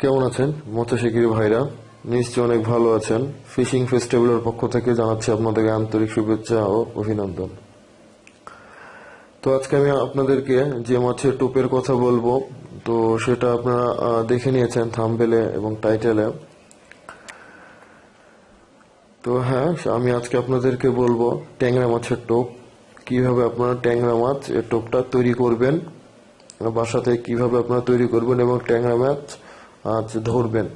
কেমন আছেন? মৎস্যশিকারী ভাইরা, নিশ্চয়ই অনেক ভালো আছেন। ফিশিং ফেস্টিভ্যালের পক্ষ থেকে জানাচ্ছি আপনাদেরকে আন্তরিক শুভেচ্ছা ও অভিনন্দন। তো আজকে আমি আপনাদেরকে যে মাছের টোপের কথা বলব, তো সেটা আপনারা দেখে নিয়েছেন থাম্বেলে এবং টাইটেলে। তো হ্যাঁ আমি আজকে আপনাদেরকে বলব ট্যাংরা মাছের টোপ। কীভাবে আপনারা ট্যাংরা মাছ এর টোপটা তৈরি করবেন, বাসাতে কীভাবে আপনারা তৈরি করবেন এবং ট্যাংরা মাছ আজ ধরবেন।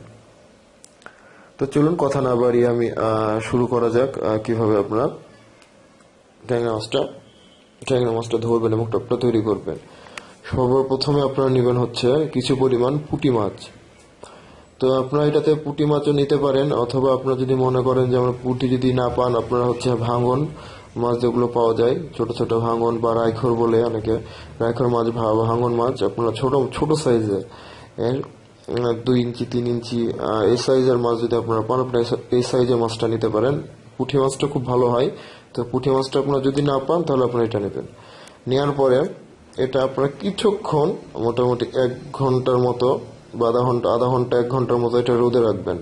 তো চলুন কথা না বাড়িয়ে আমি শুরু করা যাক কীভাবে আপনারা ট্যাংরা মাছটা ট্যাংরা মাছটা ধরবেন এবং টপটা তৈরি করবেন। সর্বপ্রথমে আপনারা নেবেন হচ্ছে কিছু পরিমাণ পুঁটি মাছ। তো আপনারা এটাতে পুঁটি মাছও নিতে পারেন, অথবা আপনারা যদি মনে করেন যে আমরা পুঁটি যদি না পান, আপনারা হচ্ছে ভাঙন মাছ যেগুলো পাওয়া যায়, ছোট ছোট ভাঙন বা রাইখর বলে অনেকে, রাইখর মাছ ভাঙন মাছ, আপনারা ছোট ছোট সাইজের এর দুই ইঞ্চি, তিন ইঞ্চি এই সাইজের মাছ যদি আপনারা পান আপনারা এই- সাইজের মাছটা নিতে পারেন। পুঁটি মাছটা খুব ভালো হয়। তো পুঁটি মাছটা আপনারা যদি না পান, তাহলে আপনারা এটা নেবেন। নেওয়ার পরে এটা আপনারা কিছুক্ষণ, মোটামুটি এক ঘণ্টার মতো বা আধা ঘণ্টা আধা ঘণ্টা, এক ঘণ্টার মতো এটা রোদে রাখবেন।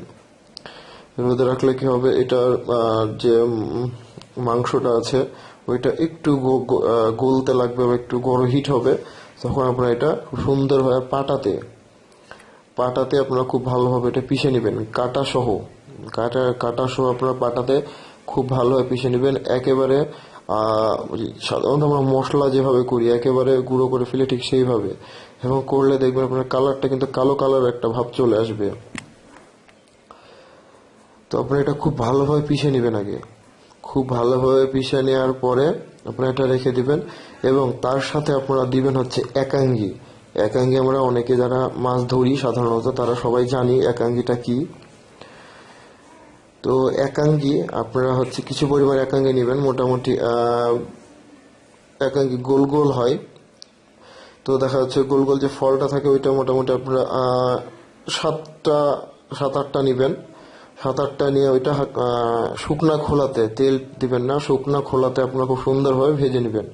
রোদে রাখলে কি হবে, এটার যে মাংসটা আছে, ওইটা একটু গলতে লাগবে বা একটু গরম হিট হবে, তখন আপনারা এটা সুন্দরভাবে পাটাতে পাটাতে আপনারা খুব ভালোভাবে এটা পিষে নেবেন, কাটা সহ। কাটা কাটা সহ আপনারা পাটাতে খুব ভালোভাবে পিষে নেবেন। একেবারে সাধারণত আমরা মশলা যেভাবে করি, একেবারে গুঁড়ো করে ফেলে ঠিক সেইভাবে। এবং করলে দেখবেন আপনার কালারটা কিন্তু কালো কালার একটা ভাব চলে আসবে। তো আপনারা এটা খুব ভালোভাবে পিষে নেবেন আগে। খুব ভালোভাবে পিষে নেওয়ার পরে আপনারা এটা রেখে দিবেন এবং তার সাথে আপনারা দিবেন হচ্ছে একাঙ্গি। একাঙ্গি আমরা অনেকে যারা মাছ ধরি সাধারণত, তারা সবাই জানি একাঙ্গিটা কি। তো একাঙ্গি, আপনারা হচ্ছে কিছু পরিমাণ একাঙ্গি নেবেন, মোটামুটি একাঙ্গি গোল গোল হয়। তো দেখা যাচ্ছে গোল গোল যে ফলটা থাকে, ওইটা মোটামুটি আপনারা সাতটা সাত আটটা নেবেন। সাত আটটা নিয়ে ওইটা শুকনা খোলাতে তেল দিবেন না, শুকনা খোলাতে আপনারা খুব সুন্দরভাবে ভেজে নেবেন।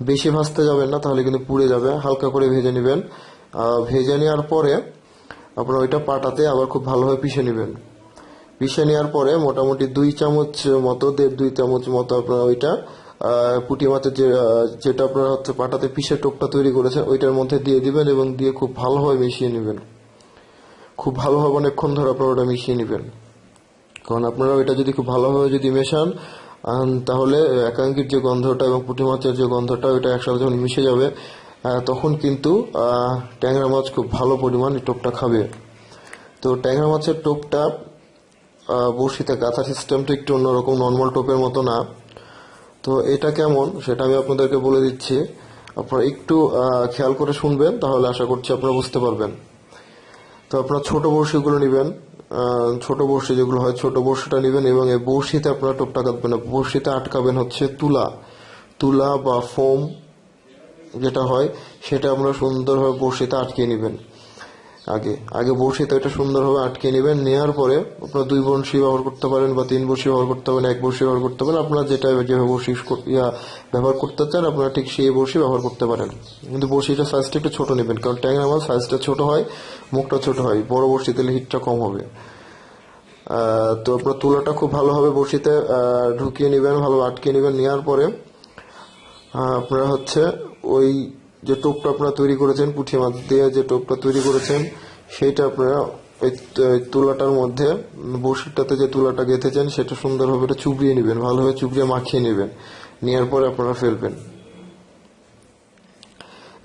বেশি ভাজতে যাবেন না, তাহলে কিন্তু পুড়ে যাবে। হালকা করে ভেজে নেবেন। ভেজে নেওয়ার পরে আপনারা ওইটা পাটাতে আবার খুব ভালোভাবে পিষে নেবেন। পিষে নেওয়ার পরে মোটামুটি দুই চামচ মতো, দেড় দুই চামচ মতো আপনারা ওইটা পুঁটি মাছের যে যেটা আপনারা হচ্ছে পাটাতে পিষে টোপটা তৈরি করেছেন, ওইটার মধ্যে দিয়ে দিবেন এবং দিয়ে খুব ভালোভাবে মিশিয়ে নেবেন। খুব ভালোভাবে অনেকক্ষণ ধরে আপনারা ওটা মিশিয়ে নেবেন। কারণ আপনারা ওইটা যদি খুব ভালোভাবে যদি মেশান তাহলে একাঙ্কির যে গন্ধটা এবং পুঁটি মাছের যে গন্ধটা, ওইটা একসাথে যখন মিশে যাবে তখন কিন্তু ট্যাংরা মাছ খুব ভালো পরিমাণ টোপটা খাবে। তো ট্যাংরা মাছের টোপটা বড়শিতে গাঁথা সিস্টেমটা একটু অন্যরকম নর্মাল টোপের মতো না। তো এটা কেমন? সেটা আমি আপনাদেরকে বলে দিচ্ছি। আপনারা একটু খেয়াল করে শুনবেন, তাহলে আশা করছি আপনারা বুঝতে পারবেন। তো আপনার ছোট বড়শিগুলো নেবেন ছোট বড়শি যেগুলো হয় ছোট বড়শিটা নেবেন এবং এই বড়শিতে আপনারা টোপটা কাটবেন না। বড়শিতে আটকাবেন হচ্ছে তুলা। তুলা বা ফোম যেটা হয়, সেটা আপনারা সুন্দরভাবে বড়শিতে আটকে নেবেন। আগে আগে বসে তো এটা সুন্দরভাবে আটকে নেবেন নেওয়ার পরে আপনার দুই বড়শি ব্যবহার করতে পারেন বা তিন বড়শি ব্যবহার করতে পারেন এক বড়শি ব্যবহার করতে পারেন আপনার যেটা যেভাবে কর- ইয়া ব্যবহার করতে চান আপনারা ঠিক সেই বড়শি ব্যবহার করতে পারেন। কিন্তু বড়শিটা সাইজটা একটু ছোট নেবেন কারণ ট্যাংরা মাছ সাইজটা ছোট হয় মুখটা ছোট হয় বড় বড়শি দিলে হিটটা কম হবে। তো আপনার তুলাটা খুব ভালোভাবে আহ, ঢুকিয়ে নেবেন ভালো আটকে নেবেন নেওয়ার পরে আপনারা হচ্ছে ওই যে টোপটা আপনারা তৈরি করেছেন পুঁটি মাছ দিয়ে যে টোপটা তৈরি করেছেন, সেইটা আপনারা ওই তুলাটার মধ্যে বড়শিটাতে যে তুলাটা গেঁথেছেন, সেটা সুন্দরভাবে এটা চুবড়িয়ে নেবেন, ভালোভাবে চুবড়িয়ে মাখিয়ে নেবেন। নেওয়ার পরে আপনারা ফেলবেন।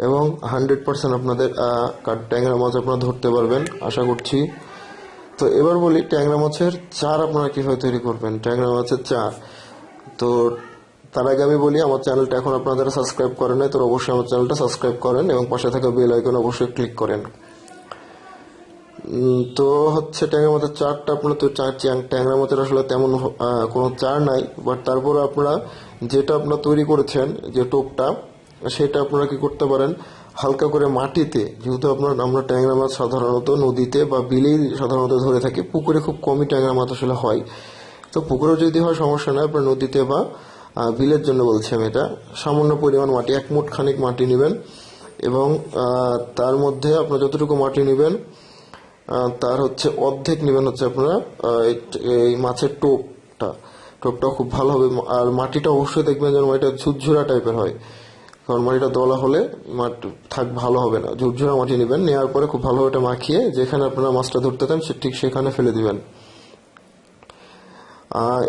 এবং হান্ড্রেড পার্সেন্ট আপনাদের ট্যাংরা মাছ আপনারা ধরতে পারবেন, আশা করছি। তো এবার বলি ট্যাংরা মাছের চার আপনারা কীভাবে তৈরি করবেন? ট্যাংরা মাছের চার। তো তার আগে আমি বলি, আমার চ্যানেলটা এখন আপনারা সাবস্ক্রাইব করেন নাই তো অবশ্যই আমার চ্যানেলটা সাবস্ক্রাইব করেন এবং পাশে থাকা বেল আইকন অবশ্যই ক্লিক করেন। তো হচ্ছে ট্যাংরা মাছের চারটা আপনার তো চার চ্যাং- ট্যাংরা মাছের আসলে তেমন কোনো চার নাই বাট তারপরে আপনারা যেটা আপনারা তৈরি করেছেন, যে টোপটা, সেটা আপনারা কি করতে পারেন, হালকা করে মাটিতে, যেহেতু আপনার, আমরা ট্যাংরা মাছ সাধারণত নদীতে বা বিলেই সাধারণত ধরে থাকি, পুকুরে খুব কমই ট্যাংরা মাছ আসলে হয়। তো পুকুরেও যদি হয় সমস্যা নয় আপনার নদীতে বা বিলের জন্য বলছি আমি এটা। সামান্য পরিমাণ মাটি, এক মুঠ খানিক মাটি নেবেন এবং তার মধ্যে আপনার যতটুকু মাটি নেবেন তার হচ্ছে অর্ধেক নেবেন হচ্ছে আপনারা এই- মাছের টোপটা। টোপটা খুব ভালো হবে আর মাটিটা অবশ্যই দেখবেন যেন মাটিটা ঝুরঝুরা টাইপের হয়। কারণ মাটিটা দলা হলে মাঠ থাক ভালো হবে না। ঝুরঝুরা মাটি নেবেন, নেওয়ার পরে খুব ভালো এটা মাখিয়ে যেখানে আপনারা মাছটা ধরতে চান ঠিক সেখানে ফেলে দিবেন।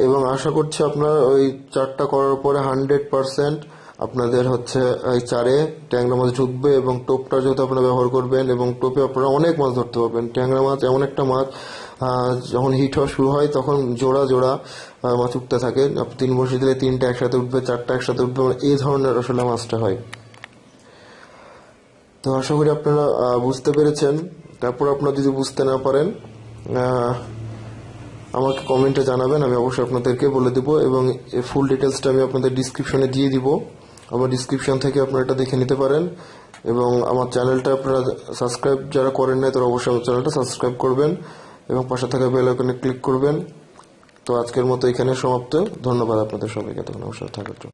এবং আশা করছি আপনার ওই চারটা করার পরে হান্ড্রেড পার্সেন্ট আপনাদের হচ্ছে এই চারে ট্যাংরা মাছ ঢুকবে এবং টোপটা যেহেতু আপনারা ব্যবহার করবেন এবং টোপে আপনারা অনেক মাছ ধরতে পারবেন। ট্যাংরা মাছ এমন একটা মাছ যখন হিট হওয়া শুরু হয় তখন জোড়া জোড়া মাছ উঠতে থাকে। তিন বসে দিলে তিনটা একসাথে উঠবে, চারটা একসাথে উঠবে মানে এই ধরনের আসলে মাছটা হয়। তো আশা করি আপনারা বুঝতে পেরেছেন। তারপর আপনারা যদি বুঝতে না পারেন আমাকে কমেন্টে জানাবেন, আমি অবশ্যই আপনাদেরকে বলে দিব এবং ফুল ডিটেলসটা আমি আপনাদের ডিসক্রিপশনে দিয়ে দিব। আমার ডিসক্রিপশন থেকে আপনারা এটা দেখে নিতে পারেন এবং আমার চ্যানেলটা আপনারা সাবস্ক্রাইব যারা করেন নাই, তারা অবশ্যই আমার চ্যানেলটা সাবস্ক্রাইব করবেন এবং পাশে থাকা বেল আইকনে ক্লিক করবেন। তো আজকের মতো এখানে সমাপ্ত। ধন্যবাদ আপনাদের সবাইকে। অবশ্যই থাকার জন্য।